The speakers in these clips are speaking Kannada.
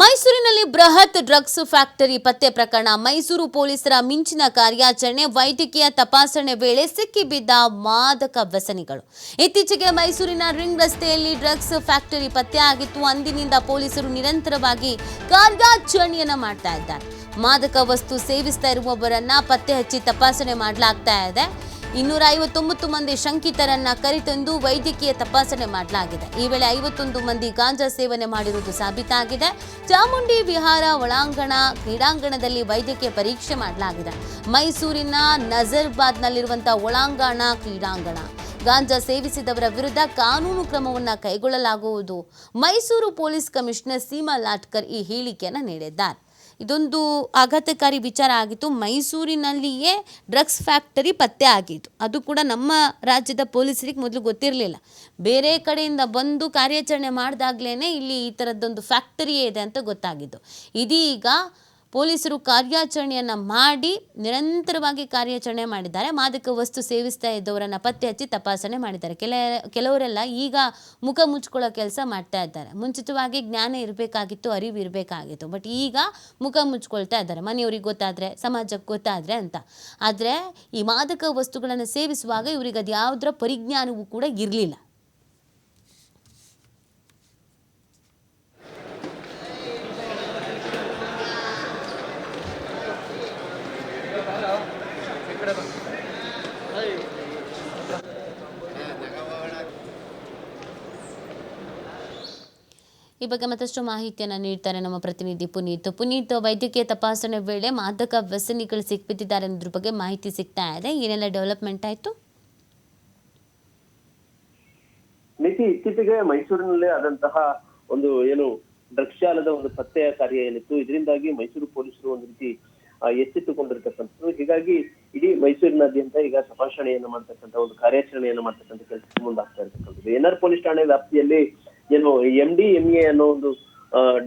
ಮೈಸೂರಿನಲ್ಲಿ ಬೃಹತ್ ಡ್ರಗ್ಸ್ ಫ್ಯಾಕ್ಟರಿ ಪತ್ತೆ ಪ್ರಕರಣ. ಮೈಸೂರು ಪೊಲೀಸರ ಮಿಂಚಿನ ಕಾರ್ಯಾಚರಣೆ, ವೈದ್ಯಕೀಯ ತಪಾಸಣೆ ವೇಳೆ ಸಿಕ್ಕಿಬಿದ್ದ ಮಾದಕ ವ್ಯಸನಿಗಳು. ಇತ್ತೀಚೆಗೆ ಮೈಸೂರಿನ ರಿಂಗ್ ರಸ್ತೆಯಲ್ಲಿ ಡ್ರಗ್ಸ್ ಫ್ಯಾಕ್ಟರಿ ಪತ್ತೆ ಆಗಿತ್ತು. ಅಂದಿನಿಂದ ಪೊಲೀಸರು ನಿರಂತರವಾಗಿ ಕಾರ್ಯಾಚರಣೆಯನ್ನು ಮಾಡ್ತಾ ಇದ್ದಾರೆ. ಮಾದಕ ವಸ್ತು ಸೇವಿಸ್ತಾ ಇರುವವರನ್ನ ಪತ್ತೆ ಹಚ್ಚಿ ತಪಾಸಣೆ ಮಾಡಲಾಗ್ತಾ ಇದೆ. ಇನ್ನೂರ ಐವತ್ತೊಂಬತ್ತು ಮಂದಿ ಶಂಕಿತರನ್ನ ಕರೆತಂದು ವೈದ್ಯಕೀಯ ತಪಾಸಣೆ ಮಾಡಲಾಗಿದೆ. ಈ ವೇಳೆ ಐವತ್ತೊಂದು ಮಂದಿ ಗಾಂಜಾ ಸೇವನೆ ಮಾಡಿರುವುದು ಸಾಬೀತಾಗಿದೆ. ಚಾಮುಂಡಿ ವಿಹಾರ ಒಳಾಂಗಣ ಕ್ರೀಡಾಂಗಣದಲ್ಲಿ ವೈದ್ಯಕೀಯ ಪರೀಕ್ಷೆ ಮಾಡಲಾಗಿದೆ. ಮೈಸೂರಿನ ನಜರ್ಬಾದ್ನಲ್ಲಿರುವಂತಹ ಒಳಾಂಗಣ ಕ್ರೀಡಾಂಗಣ. ಗಾಂಜಾ ಸೇವಿಸಿದವರ ವಿರುದ್ಧ ಕಾನೂನು ಕ್ರಮವನ್ನು ಕೈಗೊಳ್ಳಲಾಗುವುದು. ಮೈಸೂರು ಪೊಲೀಸ್ ಕಮಿಷನರ್ ಸೀಮಾ ಲಾಟ್ಕರ್ ಈ ಹೇಳಿಕೆಯನ್ನು ನೀಡಿದ್ದಾರೆ. ಇದೊಂದು ಆಘಾತಕಾರಿ ವಿಚಾರ ಆಗಿತ್ತು. ಮೈಸೂರಿನಲ್ಲಿಯೇ ಡ್ರಗ್ಸ್ ಫ್ಯಾಕ್ಟರಿ ಪತ್ತೆ ಆಗಿತ್ತು. ಅದು ಕೂಡ ನಮ್ಮ ರಾಜ್ಯದ ಪೊಲೀಸರಿಗೆ ಮೊದಲು ಗೊತ್ತಿರಲಿಲ್ಲ. ಬೇರೆ ಕಡೆಯಿಂದ ಬಂದು ಕಾರ್ಯಾಚರಣೆ ಮಾಡಿದಾಗ್ಲೇ ಇಲ್ಲಿ ಈ ಥರದ್ದೊಂದು ಫ್ಯಾಕ್ಟರಿಯೇ ಇದೆ ಅಂತ ಗೊತ್ತಾಗಿದ್ದು. ಇದೀಗ ಪೊಲೀಸರು ಕಾರ್ಯಾಚರಣೆಯನ್ನು ಮಾಡಿ ನಿರಂತರವಾಗಿ ಕಾರ್ಯಾಚರಣೆ ಮಾಡಿದ್ದಾರೆ. ಮಾದಕ ವಸ್ತು ಸೇವಿಸ್ತಾ ಇದ್ದವರನ್ನು ಪತ್ತೆ ಹಚ್ಚಿ ತಪಾಸಣೆ ಮಾಡಿದ್ದಾರೆ. ಕೆಲ, ಕೆಲವರೆಲ್ಲ ಈಗ ಮುಖ ಮುಚ್ಕೊಳ್ಳೋ ಕೆಲಸ ಮಾಡ್ತಾ ಇದ್ದಾರೆ. ಮುಂಚಿತವಾಗಿ ಜ್ಞಾನ ಇರಬೇಕಾಗಿತ್ತು, ಅರಿವು ಇರಬೇಕಾಗಿತ್ತು. ಬಟ್ ಈಗ ಮುಖ ಮುಚ್ಕೊಳ್ತಾ ಇದ್ದಾರೆ. ಮನೆಯವ್ರಿಗೆ ಗೊತ್ತಾದರೆ, ಸಮಾಜಕ್ಕೆ ಗೊತ್ತಾದರೆ ಅಂತ. ಆದರೆ ಈ ಮಾದಕ ವಸ್ತುಗಳನ್ನು ಸೇವಿಸುವಾಗ ಇವರಿಗೆ ಅದು ಯಾವುದರ ಪರಿಜ್ಞಾನವೂ ಕೂಡ ಇರಲಿಲ್ಲ. ಈ ಬಗ್ಗೆ ಮತ್ತಷ್ಟು ಮಾಹಿತಿಯನ್ನು ನೀಡ್ತಾರೆ ನಮ್ಮ ಪ್ರತಿನಿಧಿ ಪುನೀತ್. ಪುನೀತ್ ವೈದ್ಯಕೀಯ ತಪಾಸಣೆ ವೇಳೆ ಮಾದಕ ವ್ಯಸನಿಗಳು ಸಿಕ್ಬಿದ್ದಿದ್ದಾರೆ ಅನ್ನೋದ್ರ ಬಗ್ಗೆ ಮಾಹಿತಿ ಸಿಗ್ತಾ ಇದೆ. ಏನೆಲ್ಲ ಡೆವಲಪ್ಮೆಂಟ್ ಆಯಿತು? ಮಿತಿ ಇತ್ತೀಚೆಗೆ ಮೈಸೂರಿನಲ್ಲಿ ಆದಂತಹ ಒಂದು ಏನು ಜಾಲದ ಒಂದು ಪತ್ತೆಯ ಕಾರ್ಯ ಏನಿತ್ತು ಇದರಿಂದಾಗಿ ಮೈಸೂರು ಪೊಲೀಸರು ಒಂದು ರೀತಿ ಎಚ್ಚೆತ್ತುಕೊಂಡಿರ್ತಕ್ಕಂಥದ್ದು. ಹೀಗಾಗಿ ಇಡೀ ಮೈಸೂರಿನಾದ್ಯಂತ ಈಗ ತಪಾಸಣೆಯನ್ನು ಮಾಡ್ತಕ್ಕಂಥ ಒಂದು ಕಾರ್ಯಾಚರಣೆಯನ್ನು ಮಾಡ್ತಕ್ಕಂಥ ಕೆಲಸ ಮುಂದಾಗ್ತಾ ಇರ್ತಕ್ಕಂಥದ್ದು. ಎನ್ ಆರ್ ಪೊಲೀಸ್ ಠಾಣೆ ವ್ಯಾಪ್ತಿಯಲ್ಲಿ ಏನು ಎಂ ಡಿ ಎಂ ಎ ಅನ್ನೋ ಒಂದು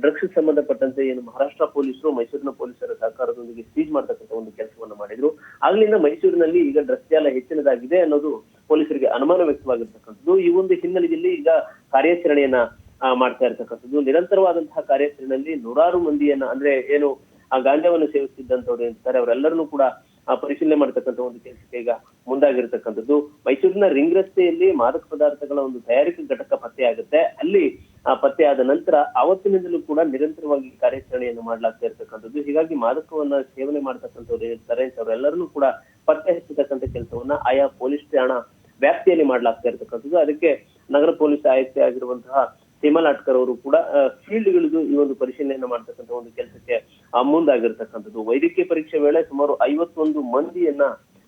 ಡ್ರಗ್ಸ್ ಸಂಬಂಧಪಟ್ಟಂತೆ ಏನು ಮಹಾರಾಷ್ಟ್ರ ಪೊಲೀಸರು, ಮೈಸೂರಿನ ಪೊಲೀಸರ ಸಹಕಾರದೊಂದಿಗೆ ಸೀಜ್ ಮಾಡ್ತಕ್ಕಂಥ ಒಂದು ಕೆಲಸವನ್ನ ಮಾಡಿದ್ರು. ಆಗ್ಲಿಂದ ಮೈಸೂರಿನಲ್ಲಿ ಈಗ ಡ್ರಗ್ಸ್ ಜಾಲ ಹೆಚ್ಚಿನದಾಗಿದೆ ಅನ್ನೋದು ಪೊಲೀಸರಿಗೆ ಅನುಮಾನ ವ್ಯಕ್ತವಾಗಿರ್ತಕ್ಕಂಥದ್ದು. ಈ ಒಂದು ಹಿನ್ನೆಲೆಯಲ್ಲಿ ಈಗ ಕಾರ್ಯಾಚರಣೆಯನ್ನ ಮಾಡ್ತಾ ಇರ್ತಕ್ಕಂಥದ್ದು. ನಿರಂತರವಾದಂತಹ ಕಾರ್ಯಾಚರಣೆಯಲ್ಲಿ ನೂರಾರು ಮಂದಿಯನ್ನ, ಅಂದ್ರೆ ಏನು, ಆ ಗಾಂಜಾವನ್ನು ಸೇವಿಸ್ತಿದ್ದಂಥವ್ರು ಏನಿರ್ತಾರೆ ಅವರೆಲ್ಲರನ್ನೂ ಕೂಡ ಪರಿಶೀಲನೆ ಮಾಡ್ತಕ್ಕಂಥ ಒಂದು ಕೆಲಸಕ್ಕೆ ಈಗ ಮುಂದಾಗಿರ್ತಕ್ಕಂಥದ್ದು. ಮೈಸೂರಿನ ರಿಂಗ್ ರಸ್ತೆಯಲ್ಲಿ ಮಾದಕ ಪದಾರ್ಥಗಳ ಒಂದು ತಯಾರಿಕೆ ಘಟಕ ಪತ್ತೆಯಾಗುತ್ತೆ. ಅಲ್ಲಿ, ಆ, ಪತ್ತೆಯಾದ ನಂತರ ಅವತ್ತಿನಿಂದಲೂ ಕೂಡ ನಿರಂತರವಾಗಿ ಕಾರ್ಯಾಚರಣೆಯನ್ನು ಮಾಡಲಾಗ್ತಾ ಇರ್ತಕ್ಕಂಥದ್ದು. ಹೀಗಾಗಿ ಮಾದಕವನ್ನ ಸೇವನೆ ಮಾಡ್ತಕ್ಕಂಥವ್ರು ಏನಿರ್ತಾರೆ ಅವರೆಲ್ಲರನ್ನೂ ಕೂಡ ಪತ್ತೆ ಹಚ್ಚತಕ್ಕಂಥ ಕೆಲಸವನ್ನ ಆಯಾ ಪೊಲೀಸ್ ಠಾಣಾ ವ್ಯಾಪ್ತಿಯಲ್ಲಿ ಮಾಡ್ಲಾಗ್ತಾ ಇರ್ತಕ್ಕಂಥದ್ದು. ಅದಕ್ಕೆ ನಗರ ಪೊಲೀಸ್ ಆಯುಕ್ತೆ ಆಗಿರುವಂತಹ ಅವರು ಕೂಡ ಫೀಲ್ಡ್ಗಳಿಗೂ ಈ ಒಂದು ಪರಿಶೀಲನೆಯನ್ನು ಮಾಡ್ತಕ್ಕಂಥ ಒಂದು ಕೆಲಸಕ್ಕೆ ಮುಂದಾಗಿರ್ತಕ್ಕಂಥದ್ದು. ವೈದ್ಯಕೀಯ ಪರೀಕ್ಷೆ ವೇಳೆ ಸುಮಾರು ಐವತ್ತೊಂದು ಮಂದಿಯನ್ನ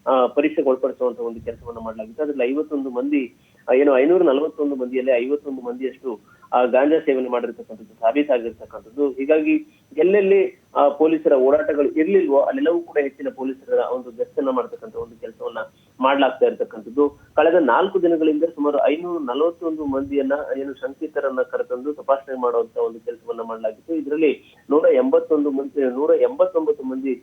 ಆ, ಪರೀಕ್ಷೆಗೆ ಒಳಪಡಿಸುವಂತ ಒಂದು ಕೆಲಸವನ್ನ ಮಾಡಲಾಗಿತ್ತು. ಅದ್ರಲ್ಲಿ ಐವತ್ತೊಂದು ಮಂದಿ ಏನು ಐನೂರ ನಲವತ್ತೊಂದು ಮಂದಿಯಲ್ಲಿ ಐವತ್ತೊಂದು ಮಂದಿಯಷ್ಟು ಆ, ಗಾಂಜಾ ಸೇವನೆ ಮಾಡಿರ್ತಕ್ಕಂಥದ್ದು ಸಾಬೀತಾಗಿರ್ತಕ್ಕಂಥದ್ದು. ಹೀಗಾಗಿ ಎಲ್ಲೆಲ್ಲಿ ಆ, ಪೊಲೀಸರ ಓಡಾಟಗಳು ಇರ್ಲಿಲ್ವೋ ಅಲ್ಲೆಲ್ಲವೂ ಕೂಡ ಹೆಚ್ಚಿನ ಪೊಲೀಸರ ಒಂದು ಗಸ್ತನ್ನ ಮಾಡ್ತಕ್ಕಂಥ ಒಂದು ಕೆಲಸವನ್ನ ಮಾಡ್ಲಾಗ್ತಾ ಇರ್ತಕ್ಕಂಥದ್ದು. ಕಳೆದ ನಾಲ್ಕು ದಿನಗಳಿಂದ ಸುಮಾರು ಐನೂರ ನಲವತ್ತೊಂದು ಮಂದಿಯನ್ನ ಏನು ಶಂಕಿತರನ್ನ ಕರೆತಂದು ತಪಾಸಣೆ ಮಾಡುವಂತ ಒಂದು ಕೆಲಸವನ್ನ ಮಾಡಲಾಗಿತ್ತು. ಇದರಲ್ಲಿ ನೂರ ಎಂಬತ್ತೊಂದು ಮಂದಿ ನೂರ ಎಂಬತ್ತೊಂಬತ್ತು ಮಂದಿ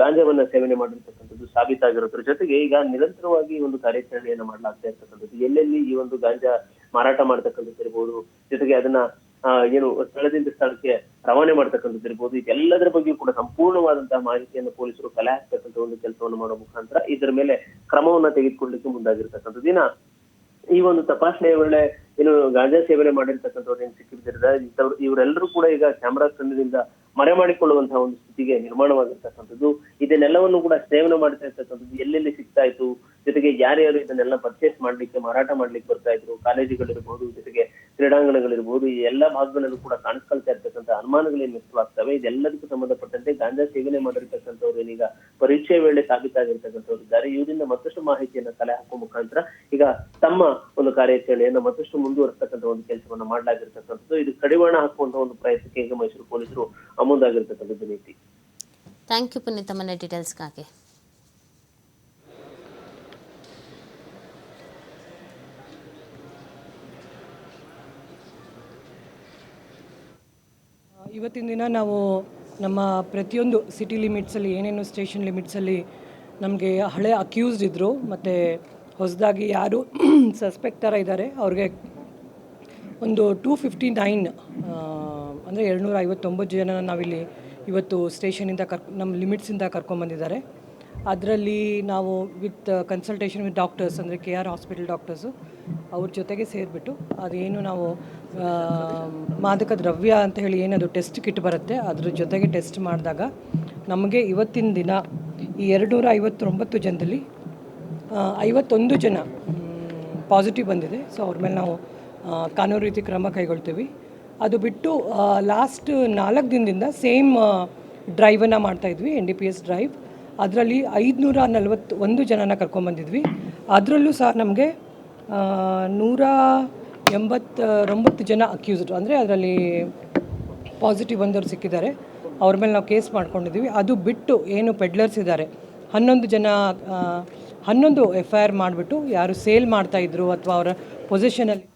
ಗಾಂಜಾವನ್ನ ಸೇವನೆ ಮಾಡಿರ್ತಕ್ಕಂಥದ್ದು ಸಾಬೀತಾಗಿರೋದ್ರ ಜೊತೆಗೆ ಈಗ ನಿರಂತರವಾಗಿ ಒಂದು ಕಾರ್ಯಾಚರಣೆಯನ್ನ ಮಾಡಲಾಗ್ತಾ ಇರ್ತಕ್ಕಂಥದ್ದು. ಎಲ್ಲೆಲ್ಲಿ ಈ ಒಂದು ಗಾಂಜಾ ಮಾರಾಟ ಮಾಡ್ತಕ್ಕಂಥದ್ದು ಇರ್ಬೋದು, ಜೊತೆಗೆ ಅದನ್ನ ಏನು ಸ್ಥಳದಿಂದ ಸ್ಥಳಕ್ಕೆ ರವಾನೆ ಮಾಡ್ತಕ್ಕಂಥದ್ದು ಇರ್ಬೋದು, ಇದೆಲ್ಲದರ ಬಗ್ಗೆ ಕೂಡ ಸಂಪೂರ್ಣವಾದಂತಹ ಮಾಹಿತಿಯನ್ನು ಪೊಲೀಸರು ಕಲೆ ಹಾಕ್ತಕ್ಕಂಥ ಒಂದು ಕೆಲಸವನ್ನು ಮಾಡೋ ಮುಖಾಂತರ ಇದರ ಮೇಲೆ ಕ್ರಮವನ್ನ ತೆಗೆದುಕೊಳ್ಳಲಿಕ್ಕೆ ಮುಂದಾಗಿರ್ತಕ್ಕಂಥದ್ದು. ದಿನ ಈ ಒಂದು ತಪಾಸಣೆಯ ವೇಳೆ ಏನು ಗಾಂಜಾ ಸೇವನೆ ಮಾಡಿರ್ತಕ್ಕಂಥವ್ರು ಏನ್ ಸಿಕ್ಕಿದ್ದಾರೆ ಇಂಥವ್ರು, ಇವರೆಲ್ಲರೂ ಕೂಡ ಈಗ ಕ್ಯಾಮೆರಾ ಕಣ್ಣಿನಿಂದ ಮರೆ ಮಾಡಿಕೊಳ್ಳುವಂತಹ ಒಂದು ಸ್ಥಿತಿಗೆ ನಿರ್ಮಾಣವಾಗಿರ್ತಕ್ಕಂಥದ್ದು. ಇದನ್ನೆಲ್ಲವನ್ನು ಕೂಡ ಸೇವನೆ ಮಾಡ್ತಾ ಇರ್ತಕ್ಕಂಥದ್ದು ಎಲ್ಲೆಲ್ಲಿ ಸಿಗ್ತಾ ಇತ್ತು? ಜೊತೆಗೆ ಯಾರ್ಯಾರು ಇದನ್ನೆಲ್ಲ ಪರ್ಚೇಸ್ ಮಾಡ್ಲಿಕ್ಕೆ, ಮಾರಾಟ ಮಾಡ್ಲಿಕ್ಕೆ ಬರ್ತಾ ಇದ್ರು? ಕಾಲೇಜುಗಳಿರ್ಬೋದು, ಜೊತೆಗೆ ಕ್ರೀಡಾಂಗಣಗಳಿರ್ಬೋದು, ಈ ಎಲ್ಲಾ ಭಾಗಗಳಲ್ಲೂ ಕೂಡ ಕಾಣಿಸ್ಕೊಳ್ತಾ ಇರ್ತಕ್ಕಂಥ ಅನುಮಾನಗಳೇನು ವ್ಯಕ್ತವಾಗ್ತವೆ ಇದೆಲ್ಲದಕ್ಕೂ ಸಂಬಂಧಪಟ್ಟಂತೆ ಗಾಂಜಾ ಸೇವನೆ ಮಾಡಿರ್ತಕ್ಕಂಥವ್ರು ಏನೀಗ ಪರೀಕ್ಷೆ ವೇಳೆ ಸಾಬೀತಾಗಿರ್ತಕ್ಕಂಥವ್ರು ಇದ್ದಾರೆ. ಇವರಿಂದ ಮತ್ತಷ್ಟು ಮಾಹಿತಿಯನ್ನ ಕಲೆ ಹಾಕುವ ಮುಖಾಂತರ ಈಗ ತಮ್ಮ ಒಂದು ಕಾರ್ಯಾಚರಣೆಯನ್ನ ಮತ್ತಷ್ಟು ಮುಂದುವರಿಸ್ತಕ್ಕಂಥ ಒಂದು ಕೆಲಸವನ್ನ ಮಾಡಲಾಗಿರ್ತಕ್ಕಂಥದ್ದು. ಇದು ಕಡಿವಾಣ ಹಾಕುವಂತಹ ಒಂದು ಪ್ರಯತ್ನಕ್ಕೆ ಈಗ ಮೈಸೂರು ಪೊಲೀಸರು ಮುಂದಾಗಿರ್ತಕ್ಕಂಥದ್ದು ನೀತಿ. ಥ್ಯಾಂಕ್ ಯು ಪುನೀತ್ ತಮ್ಮನ್ನ ಡೀಟೇಲ್ಸ್ಗಾಗಿ ಇವತ್ತಿನ ದಿನ ನಾವು ನಮ್ಮ ಪ್ರತಿಯೊಂದು ಸಿಟಿ ಲಿಮಿಟ್ಸಲ್ಲಿ ಏನೇನು ಸ್ಟೇಷನ್ ಲಿಮಿಟ್ಸಲ್ಲಿ ನಮಗೆ ಹಳೆ ಅಕ್ಯೂಸ್ಡ್ ಇದ್ದರು ಮತ್ತು ಹೊಸದಾಗಿ ಯಾರು ಸಸ್ಪೆಕ್ಟ್ ಥರ ಇದ್ದಾರೆ ಅವ್ರಿಗೆ ಒಂದು ಟೂ ಫಿಫ್ಟಿ ನೈನ್ ಅಂದರೆ ಎರಡುನೂರ ಐವತ್ತೊಂಬತ್ತು ಜನ ನಾವಿಲ್ಲಿ ಇವತ್ತು ಸ್ಟೇಷನಿಂದ ಕರ್, ನಮ್ಮ ಲಿಮಿಟ್ಸಿಂದ ಕರ್ಕೊಂಬಂದಿದ್ದಾರೆ ಅದರಲ್ಲಿ ನಾವು ವಿತ್ ಕನ್ಸಲ್ಟೇಷನ್ ವಿತ್ ಡಾಕ್ಟರ್ಸ್, ಅಂದರೆ ಕೆ ಆರ್ ಹಾಸ್ಪಿಟಲ್ ಡಾಕ್ಟರ್ಸು, ಅವ್ರ ಜೊತೆಗೆ ಸೇರಿಬಿಟ್ಟು ಅದೇನು ನಾವು ಮಾದಕ ದ್ರವ್ಯ ಅಂತ ಹೇಳಿ ಏನದು ಟೆಸ್ಟ್ ಕಿಟ್ ಬರುತ್ತೆ, ಅದ್ರ ಜೊತೆಗೆ ಟೆಸ್ಟ್ ಮಾಡಿದಾಗ ನಮಗೆ ಇವತ್ತಿನ ದಿನ ಈ ಎರಡುನೂರ ಐವತ್ತೊಂಬತ್ತು ಜನದಲ್ಲಿ ಐವತ್ತೊಂದು ಜನ ಪಾಸಿಟಿವ್ ಬಂದಿದೆ. ಸೊ ಅವ್ರ ಮೇಲೆ ನಾವು ಕಾನೂನು ರೀತಿ ಕ್ರಮ ಕೈಗೊಳ್ತೀವಿ. ಅದು ಬಿಟ್ಟು ಲಾಸ್ಟ್ ನಾಲ್ಕು ದಿನದಿಂದ ಸೇಮ್ ಡ್ರೈವನ್ನು ಮಾಡ್ತಾಯಿದ್ವಿ N D P S drive ಅದರಲ್ಲಿ ಐದುನೂರ ನಲವತ್ತು ಒಂದು ಜನನ ಕರ್ಕೊಂಬಂದಿದ್ವಿ. ಅದರಲ್ಲೂ ಸಹ ನಮಗೆ ನೂರ ಎಂಬತ್ತೊಂಬತ್ತು ಜನ ಅಕ್ಯೂಸ್ಡ್ ಅಂದರೆ ಅದರಲ್ಲಿ ಪಾಸಿಟಿವ್ ಬಂದವರು ಸಿಕ್ಕಿದ್ದಾರೆ. ಅವ್ರ ಮೇಲೆ ನಾವು ಕೇಸ್ ಮಾಡ್ಕೊಂಡಿದ್ದೀವಿ ಅದು ಬಿಟ್ಟು ಏನು ಪೆಡ್ಲರ್ಸ್ ಇದ್ದಾರೆ. ಹನ್ನೊಂದು ಜನ ಹನ್ನೊಂದು ಎಫ್ ಐ ಆರ್ ಮಾಡಿಬಿಟ್ಟು ಯಾರು ಸೇಲ್ ಮಾಡ್ತಾಯಿದ್ರು ಅಥವಾ ಅವರ ಪೊಸಿಷನಲ್ಲಿ